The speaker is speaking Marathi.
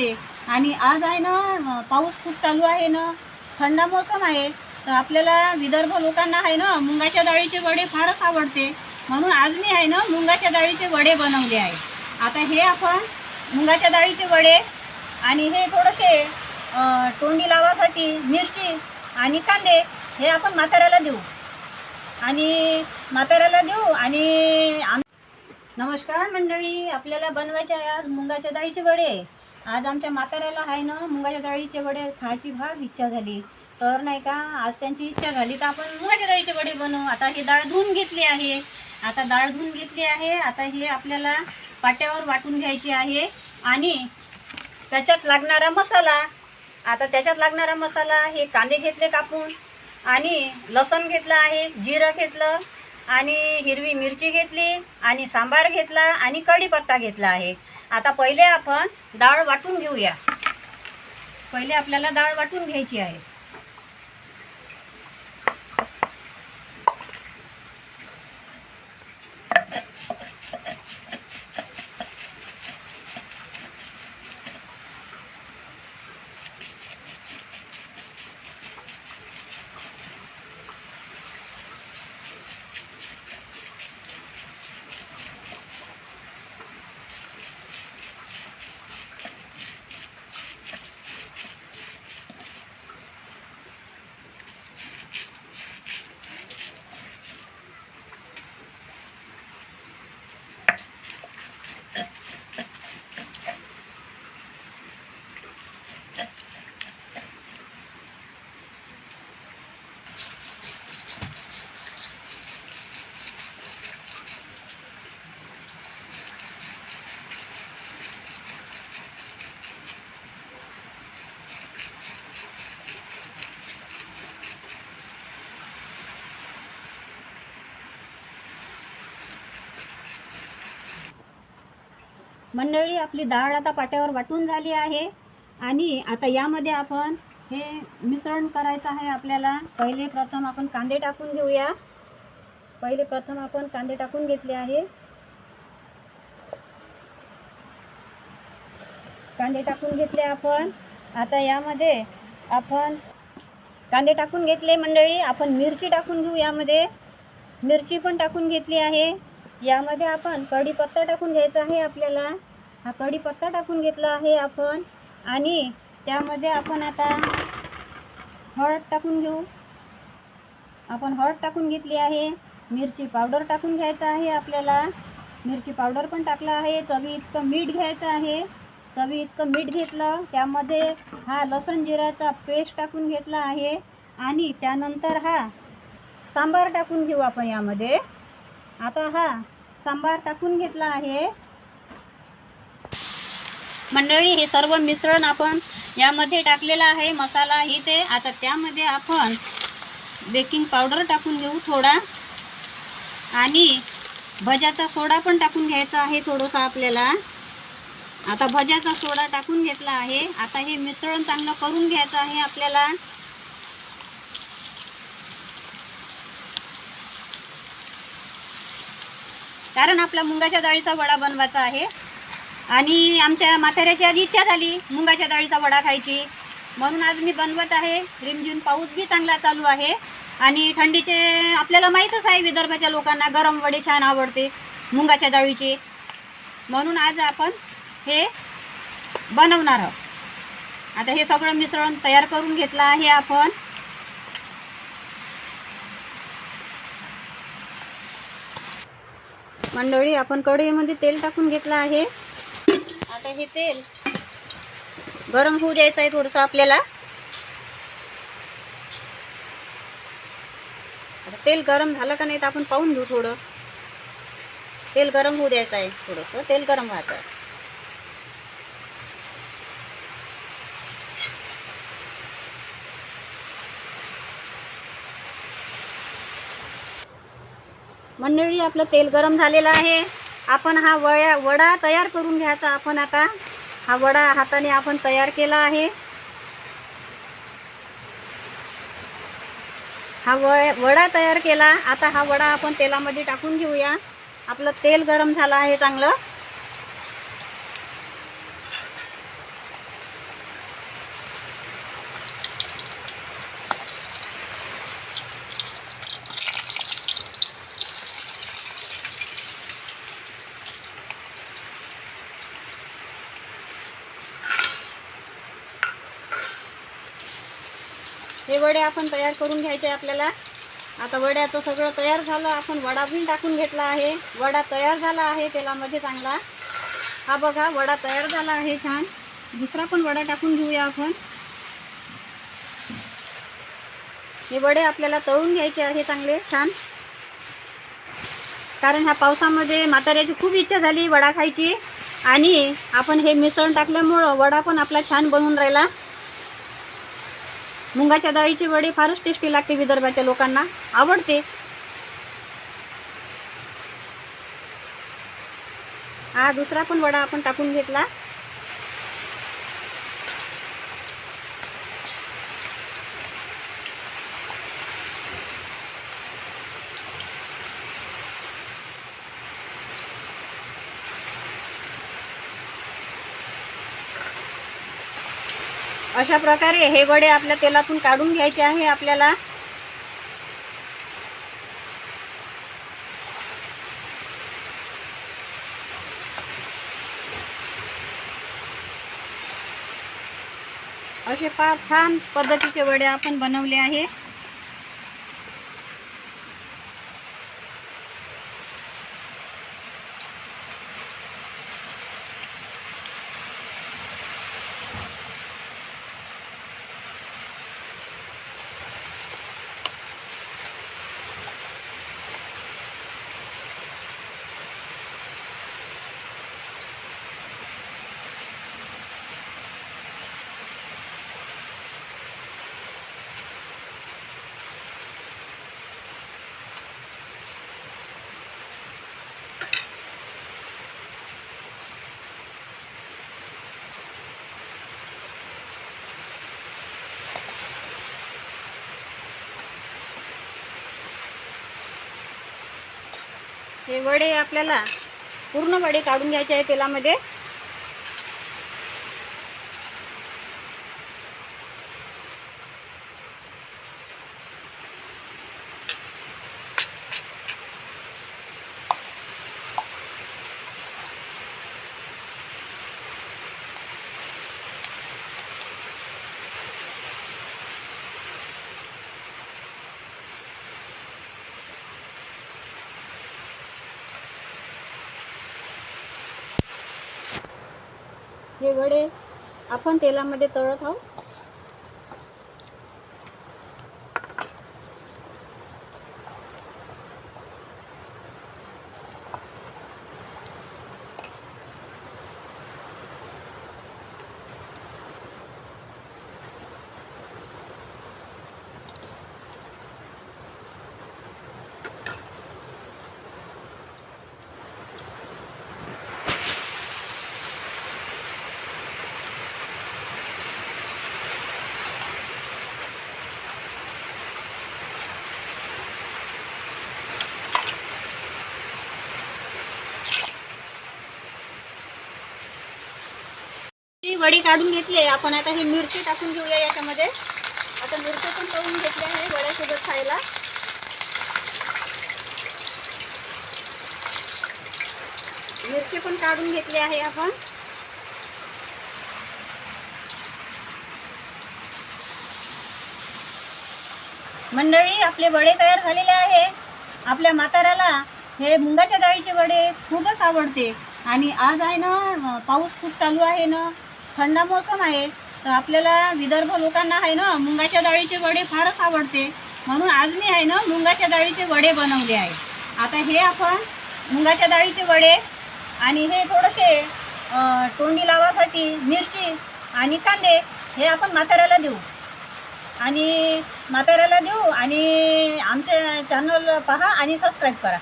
होते. आणि आज आहे ना पाऊस खूप चालू आहे ना. थंडा मोसम आहे. तर आपल्याला विदर्भ लोकांना आहे ना मुंगाच्या डाळीचे वडे फारच आवडते. म्हणून आज मी आहे ना मुंगाच्या डाळीचे वडे बनवले आहे. आता हे आपण मुंगाच्या डाळीचे वडे आणि हे थोडेसे तोंडी लावासाठी मिरची आणि कांदे हे आपण म्हाताऱ्याला देऊ. आणि म्हाताऱ्याला देऊ आणि नमस्कार मंडळी आपल्याला बनवायचे आहे आज मुंगाच्या डाळीचे वडे. आज आमच्या म्हाताऱ्याला आहे ना मुंगाच्या डाळीचे वडे खायची भाग इच्छा झाली. तर नाही का आज त्यांची इच्छा झाली तर आपण मुगाच्या डाळीचे वडे बनवू. आता ही डाळ धुवून घेतली आहे. आता डाळ धुवून घेतली आहे. आता हे आपल्याला पाट्यावर वाटून घ्यायची आहे. आणि त्याच्यात लागणारा मसाला आता त्याच्यात लागणारा मसाला हे कांदे घेतले कापून आणि लसण घेतलं आहे जिरं घेतलं आणि हिरवी मिरची घेतली आणि सांबार घेतला आणि कढीपत्ता घेतला आहे. आता पहिले आपण डाळ वाटून घेऊया. पहिले आपल्याला डाळ वाटून घ्यायची आहे. मंडळी आपली डाळ आता पाट्यावर वाटून झाली आहे. आणि आता यामध्ये आपण हे मिश्रण करायचं आहे आपल्याला. पहिले प्रथम आपण कांदे टाकून घेऊया. पहिले प्रथम आपण कांदे टाकून घेतले आहे. कांदे टाकून घेतले आपण. आता यामध्ये आपण कांदे टाकून घेतले मंडळी. आपण मिरची टाकून घेऊ यामध्ये. मिरची पण टाकून घेतली आहे. यामध्ये आपण कढीपत्ता टाकून घ्यायचा आहे आपल्याला. हा कढीपत्ता टाकून घेतला आहे आपण. आणि त्यामध्ये आपण आता हळद टाकून घेऊ. आपण हळद टाकून घेतली आहे. मिरची पावडर टाकून घ्यायचं आहे आपल्याला. मिरची पावडर पण टाकला आहे. चवी इतकं मीठ घ्यायचं आहे. चवी इतकं मीठ घेतलं. त्यामध्ये हा लसण जिऱ्याचा पेस्ट टाकून घेतला आहे. आणि त्यानंतर हा सांबार टाकून घेऊ आपण यामध्ये. आता हा सांबार टाकून घेतला आहे. मंडळी हे सर्व मिश्रण आपण यामध्ये टाकलेलं आहे. मसाला ही ते. आता त्यामध्ये आपण बेकिंग पावडर टाकून घेऊ थोडा. आणि भज्याचा सोडा पण टाकून घ्यायचा आहे थोडंसं आपल्याला. आता भज्याचा सोडा टाकून घेतला आहे. आता हे मिश्रण चांगलं करून घ्यायचं आहे आपल्याला. कारण आपला मुंगाच्या डाळीचा वडा बनवायचा आहे. आणि आमच्या म्हाताऱ्याची आज इच्छा झाली मुंगाच्या डाळीचा वडा खायची. म्हणून आज मी बनवत आहे. रिमझिम पाऊस बी चांगला चालू आहे. आणि थंडीचे आपल्याला माहीतच आहे विदर्भाच्या लोकांना गरम वडे छान आवडते मुंगाच्या डाळीचे. म्हणून आज आपण हे बनवणार आहोत. आता हे सगळं मिश्रण तयार करून घेतलं आहे आपण. मंडळी आपण कढईमध्ये तेल टाकून घेतलं आहे. आता हे तेल गरम होऊ द्यायचं आहे थोडंसं आपल्याला. आता तेल गरम झालं का नाही तर आपण पाहून घेऊ थोडं. तेल गरम होऊ द्यायचं आहे थोडंसं. तेल गरम व्हायचं आहे. मंडळी आपलं तेल गरम झालेलं आहे. आपण हा वया वडा तयार करून घ्यायचा आपण आता. हा वडा हाताने आपण तयार केला आहे. हा व वडा तयार केला. आता हा वडा आपण तेलामध्ये टाकून घेऊया. आपलं तेल गरम झालं आहे चांगलं. हे वडे आपण तयार करून घ्यायचे आपल्याला. आता वड्याचं सगळं तयार झालं. आपण वडा पण टाकून घेतला आहे. वडा तयार झाला आहे तेलामध्ये चांगला. हा बघा वडा तयार झाला आहे छान. दुसरा पण वडा टाकून घेऊया आपण. हे वडे आपल्याला तळून घ्यायचे आहे चांगले छान. कारण ह्या पावसामध्ये म्हाताऱ्याची खूप इच्छा झाली वडा खायची. आणि आपण हे मिसळून टाकल्यामुळं वडा पण आपला छान बनून राहिला. मुंगाच्या डाळीचे वडे फारच टेस्टी लागते विदर्भाच्या लोकांना. आवडते. हा दुसरा पण वडा आपण टाकून घेतला. अशा प्रकारे हे वडे आपल्या तेलातून काढून घ्यायचे आहे आपल्याला. असे फार छान पद्धतीचे वडे आपण बनवले आहे. हे वडे आपल्याला पूर्ण वडे काढून घ्यायचे आहे तेलामध्ये. हे वडे आपण तेलामध्ये तळत आहोत ही वडी काढून घेतली आपण आता ही मिरची टाकून घेऊया याच्यामध्ये. आता मिरची पण तळून घेतली आहे वड्यासोबत खायला. मिरची पण काढून घेतली आहे आपण. मंडळी आपले वडे तयार झालेले आहे. आपल्या म्हाताऱ्याला हे मुंगाच्या डाळीचे वडे खूपच आवडते. आणि आज आहे ना पाऊस खूप चालू आहे ना. थंड मोसम आहे तर आपल्याला विदर्भ लोकांना आहे ना मुंगाच्या डाळीचे वडे फारच आवडते. म्हणून आज मी आहे ना मुंगाच्या डाळीचे वडे बनवले आहे आता हे आपण मुंगाच्या डाळीचे वडे आणि हे थोडेसे तोंडी लावासाठी मिरची आणि कांदे हे आपण म्हाताऱ्याला देऊ. आणि म्हाताऱ्याला देऊ आणि आमच्या चॅनल पहा आणि सबस्क्राईब करा.